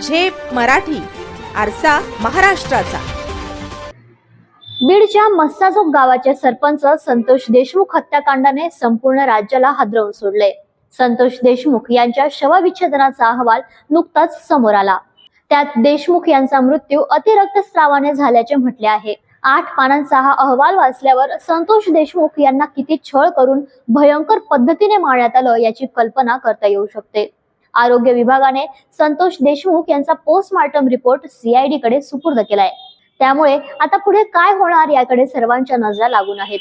झेप मराठी आरसा महाराष्ट्राचा. बीडच्या मस्साजोग गावाचे सरपंच संतोष देशमुख हत्याकांडाने संपूर्ण राज्याला हादरवून सोडले. संतोष देशमुख यांच्या शवविच्छेदनाचा अहवाल नुकताच समोर आला. त्यात देशमुख यांचा मृत्यू अतिरक्तस्रावाने झाल्याचे म्हटले आहे. आठ पानांचा हा अहवाल वाचल्यावर संतोष देशमुख यांना किती छळ करून भयंकर पद्धतीने मारण्यात आलं याची कल्पना करता येऊ शकते. आरोग्य विभागाने संतोष देशमुख यांचा पोस्टमार्टम रिपोर्ट सीआयडी कडे सुपूर्द केलाय. त्यामुळे आता पुढे काय होणार याकडे सर्वांच्या नजरा लागून आहेत.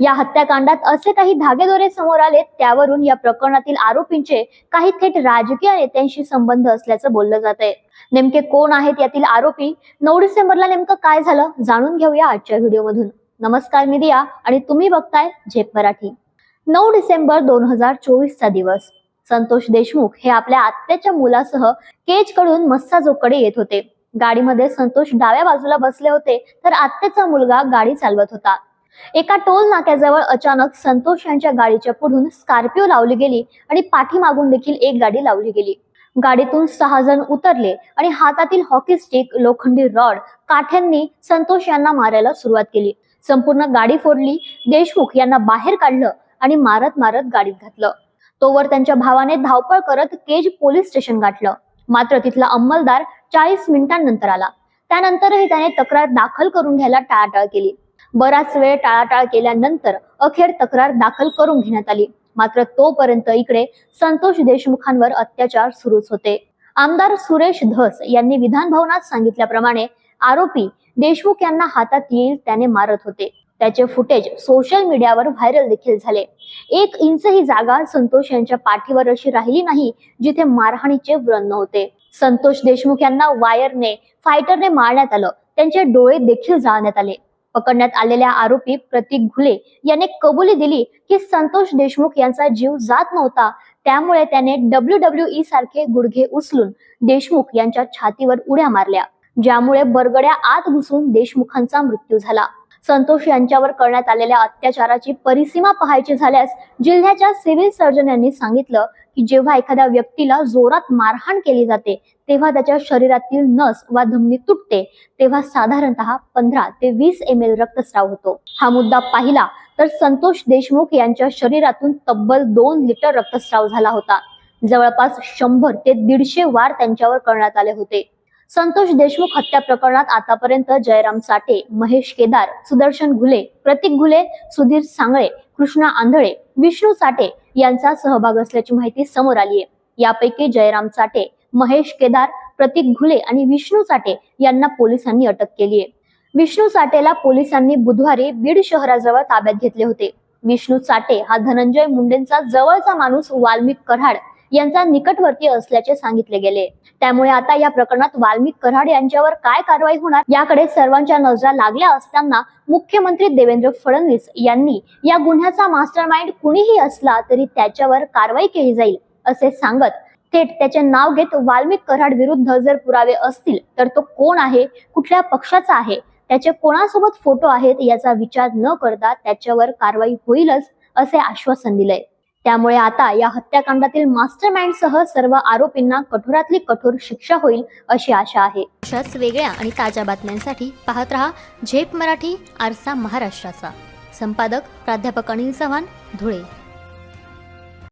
या हत्याकांडात असे काही धागेदोरे समोर आले त्यावरून या प्रकरणातील आरोपींचे काही थेट राजकीय नेत्यांशी संबंध असल्याचं बोललं जात आहे नेमके कोण आहेत यातील आरोपी? नऊ डिसेंबरला नेमकं काय झालं? जाणून घेऊया आजच्या व्हिडिओमधून. नमस्कार मी दिया आणि तुम्ही बघताय झेप मराठी. नऊ डिसेंबर दोन हजार चोवीस चा दिवस. संतोष देशमुख हे आपल्या आत्याच्या मुलासह केजकडून मस्साजोकडे येत होते. गाडीमध्ये संतोष डाव्या बाजूला बसले होते तर आत्याचा मुलगा गाडी चालवत होता. एका टोल नाक्याजवळ अचानक संतोष यांच्या गाडीच्या पुढून स्कॉर्पिओ लावली गेली आणि पाठीमागून देखील एक गाडी लावली गेली. गाडीतून सहा जण उतरले आणि हातातील हॉकी स्टिक लोखंडी रॉड काठ्यांनी संतोष यांना मारायला सुरुवात केली. संपूर्ण गाडी फोडली देशमुख यांना बाहेर काढलं आणि मारत मारत गाडीत घातलं. तोवर त्यांच्या भावाने धावपळ करत केज पोलीस स्टेशन गाठलं. मात्र तिथला अंमलदार चाळीस मिनिटांनंतर आला. त्यानंतरही त्याने तक्रार दाखल करून घ्यायला टाळाटाळ केली. बराच वेळ टाळाटाळ केल्यानंतर अखेर तक्रार दाखल करून घेण्यात आली. मात्र तोपर्यंत इकडे संतोष देशमुखांवर अत्याचार सुरूच होते. आमदार सुरेश धस यांनी विधान भवनात सांगितल्याप्रमाणे आरोपी देशमुख यांना हातात येईल त्याने मारत होते. त्याचे फुटेज सोशल मीडियावर व्हायरल देखील झाले. एक इंच ही जागा संतोष यांच्या पाठीवर अशी राहिली नाही जिथे मारहाणीचे व्रण नव्हते संतोष देशमुख यांना वायरने फायटरने मारण्यात आलं. त्यांचे डोळे देखील जाळण्यात आले. पकडण्यात आलेल्या आरोपी प्रतीक घुले याने कबुली दिली की संतोष देशमुख यांचा जीव जात नव्हता. त्यामुळे त्याने डब्ल्यू डब्ल्यू ई सारखे गुडघे उचलून देशमुख यांच्या छातीवर उड्या मारल्या ज्यामुळे बरगड्या आत घुसून देशमुखांचा मृत्यू झाला. संतोष यांच्यावर करण्यात आलेल्या अत्याचाराची परिसीमा पाहायची झाल्यास जिल्ह्याच्या सिव्हिल सर्जन यांनी सांगितलं की जेव्हा एखाद्या व्यक्तीला जोरात मारहाण केली जाते तेव्हा त्याच्या शरीरातील नस वा धमनी तुटते तेव्हा साधारणतः पंधरा ते वीस एम एल रक्तस्राव होतो. हा मुद्दा पाहिला तर संतोष देशमुख यांच्या शरीरातून तब्बल दोन लिटर रक्तस्राव झाला होता. जवळपास शंभर ते दीडशे वार त्यांच्यावर करण्यात आले होते. संतोष देशमुख हत्या प्रकरणात आतापर्यंत जयराम साठे महेश केदार सुदर्शन घुले प्रतीक घुले सुधीर सांगळे कृष्णा आंधळे विष्णू साठे यांचा सहभाग असल्याची माहिती समोर आली आहे यापैकी जयराम साठे महेश केदार प्रतीक घुले आणि विष्णू साठे यांना पोलिसांनी अटक केली आहे विष्णू साठेला पोलिसांनी बुधवारी बीड शहराजवळ ताब्यात घेतले होते. विष्णू साठे हा धनंजय मुंडेंचा जवळचा माणूस वाल्मिक कराड यांचा निकटवर्ती असल्याचे सांगितले गेले. त्यामुळे आता या प्रकरणात वाल्मिक कराड यांच्यावर काय कारवाई होणार याकडे सर्वांच्या नजरा लागल्या असताना मुख्यमंत्री देवेंद्र फडणवीस यांनी या गुन्ह्याचा मास्टर माइंड कुणीही असला तरी त्याच्यावर कारवाई केली जाईल असे सांगत थेट त्याचे नाव घेत वाल्मिक कराड विरुद्ध जर पुरावे असतील तर तो कोण आहे कुठल्या पक्षाचा आहे त्याचे कोणासोबत फोटो आहेत याचा विचार न करता त्याच्यावर कारवाई होईलच असे आश्वासन दिलंय. त्यामुळे आता या हत्याकांडातील मास्टर सह सर्व आरोपींना कठोरातली कठोर शिक्षा होईल अशी आशा आहे. अशाच वेगळ्या आणि ताज्या बातम्यांसाठी पाहत रहा झेप मराठी आरसा महाराष्ट्राचा. संपादक प्राध्यापक अनिल चव्हाण धुळे.